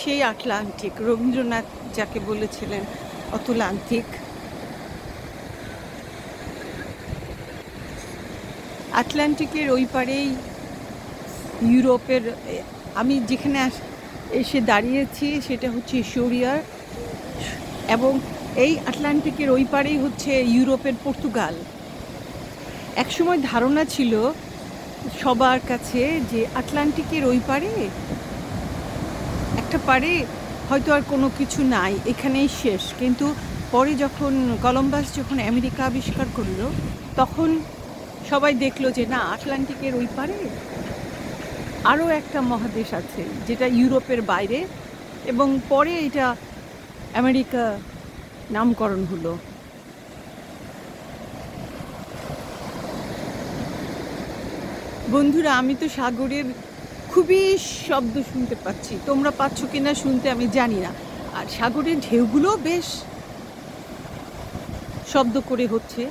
সেই আটলান্টিক, রবীন্দ্রনাথ যাকে বলেছিলেন অতুলান্তিক আটলান্টিকের ওই পারেই ইউরোপের, আমি যেখানে এসে দাঁড়িয়েছি সেটা হচ্ছে শরিয়ার এবং এই আটলান্টিকের ওই পারেই হচ্ছে ইউরোপের পর্তুগাল। একসময় ধারণা ছিল সবার কাছে যে আটলান্টিকের ওই পারে একটা পারে হয়তো আর কোনো কিছু নাই, এখানেই শেষ। কিন্তু পরে যখন কলম্বাস যখন আমেরিকা আবিষ্কার করল, তখন সবাই দেখল যে না, আটলান্টিকের ওই পারে আরও একটা মহাদেশ আছে, যেটা ইউরোপের বাইরে এবং পরে এটা আমেরিকা নামকরণ হলো। বন্ধুরা, আমি তো সাগরের খুবই শব্দ শুনতে পাচ্ছি। তোমরা পাচ্ছ কি না শুনতে আমি জানি না। আর সাগরের ঢেউগুলো বেশ শব্দ করে হচ্ছে।